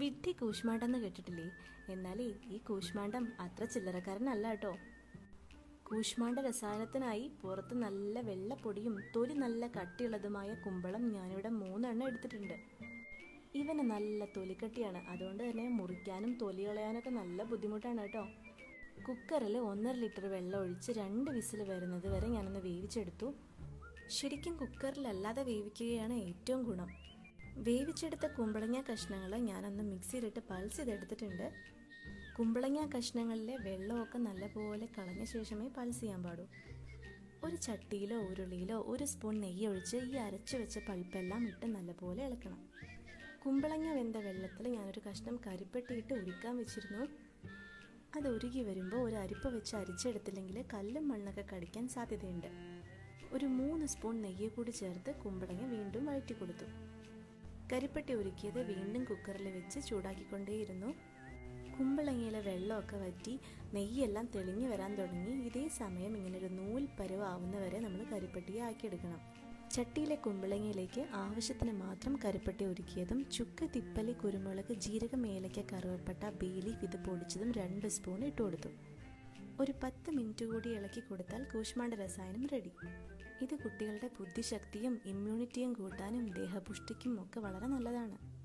വിഡ്ഢി കൂശ്മാണ്ടെന്ന് കേട്ടിട്ടില്ലേ? എന്നാലേ ഈ കൂശ്മാണ്ടം അത്ര ചില്ലറക്കാരനല്ല കേട്ടോ. കൂശ്മാണ്ട രസായനത്തിനായി പുറത്ത് നല്ല വെള്ളപ്പൊടിയും തൊലി നല്ല കട്ടിയുള്ളതുമായ കുമ്പളം ഞാനിവിടെ മൂന്നെണ്ണം എടുത്തിട്ടുണ്ട്. ഇവന് നല്ല തൊലിക്കട്ടിയാണ്. അതുകൊണ്ട് തന്നെ മുറിക്കാനും തൊലി കളയാനൊക്കെ നല്ല ബുദ്ധിമുട്ടാണ് കേട്ടോ. കുക്കറിൽ ഒന്നര ലിറ്റർ വെള്ളം ഒഴിച്ച് രണ്ട് വിസിൽ വരുന്നത് വരെ ഞാനൊന്ന് വേവിച്ചെടുത്തു. ശരിക്കും കുക്കറിലല്ലാതെ വേവിക്കുകയാണ് ഏറ്റവും ഗുണം. വേവിച്ചെടുത്ത കുമ്പളങ്ങ കഷ്ണങ്ങൾ ഞാനൊന്ന് മിക്സിയിലിട്ട് പൾസ് ചെയ്തെടുത്തിട്ടുണ്ട് കുമ്പളങ്ങ കഷ്ണങ്ങളിലെ വെള്ളമൊക്കെ നല്ലപോലെ കളഞ്ഞ ശേഷമേ പൾസ് ചെയ്യാൻ പാടൂ. ഒരു ചട്ടിയിലോ ഉരുളിയിലോ ഒരു സ്പൂൺ നെയ്യ് ഒഴിച്ച് ഈ അരച്ചു വെച്ച പൾപ്പെല്ലാം ഇട്ട് നല്ലപോലെ ഇളക്കണം. കുമ്പളങ്ങ വെന്ത വെള്ളത്തിൽ ഞാനൊരു കഷ്ണം കരിപ്പെട്ടിയിട്ട് ഉരുക്കാൻ വെച്ചിരുന്നു. അത് ഉരുകി വരുമ്പോൾ ഒരു അരിപ്പ് വെച്ച് അരിച്ചെടുത്തില്ലെങ്കിൽ കല്ലും മണ്ണൊക്കെ കടിക്കാൻ സാധ്യതയുണ്ട്. ഒരു മൂന്ന് സ്പൂൺ നെയ്യ് കൂടി ചേർത്ത് കുമ്പളങ്ങ വീണ്ടും വഴറ്റി കൊടുത്തു. കരിപ്പെട്ടി ഒരുക്കിയത് വീണ്ടും കുക്കറിൽ വെച്ച് ചൂടാക്കിക്കൊണ്ടേയിരുന്നു. കുമ്പളങ്ങയിലെ വെള്ളമൊക്കെ വറ്റി നെയ്യെല്ലാം തെളിഞ്ഞു വരാൻ തുടങ്ങി. ഇതേ സമയം ഇങ്ങനെ ഒരു നൂൽ പരുവാവുന്നവരെ നമ്മൾ കരിപ്പെട്ടിയെ ആക്കിയെടുക്കണം. ചട്ടിയിലെ കുമ്പളങ്ങയിലേക്ക് ആവശ്യത്തിന് മാത്രം കരിപ്പെട്ടി ഒരുക്കിയതും ചുക്ക് തിപ്പലി കുരുമുളക് ജീരകം ഏലയ്ക്ക കറുവപ്പട്ട ബേലീഫ് ഇത് പൊടിച്ചതും രണ്ട് സ്പൂൺ ഇട്ട് കൊടുത്തു ഒരു പത്ത് മിനിറ്റ് കൂടി ഇളക്കി കൊടുത്താൽ കൂശ്മാണ്ട രസായനം റെഡി. ഇത് കുട്ടികളുടെ ബുദ്ധിശക്തിയും ഇമ്മ്യൂണിറ്റിയും കൂട്ടാനും ദേഹപുഷ്ടിക്കും ഒക്കെ വളരെ നല്ലതാണ്.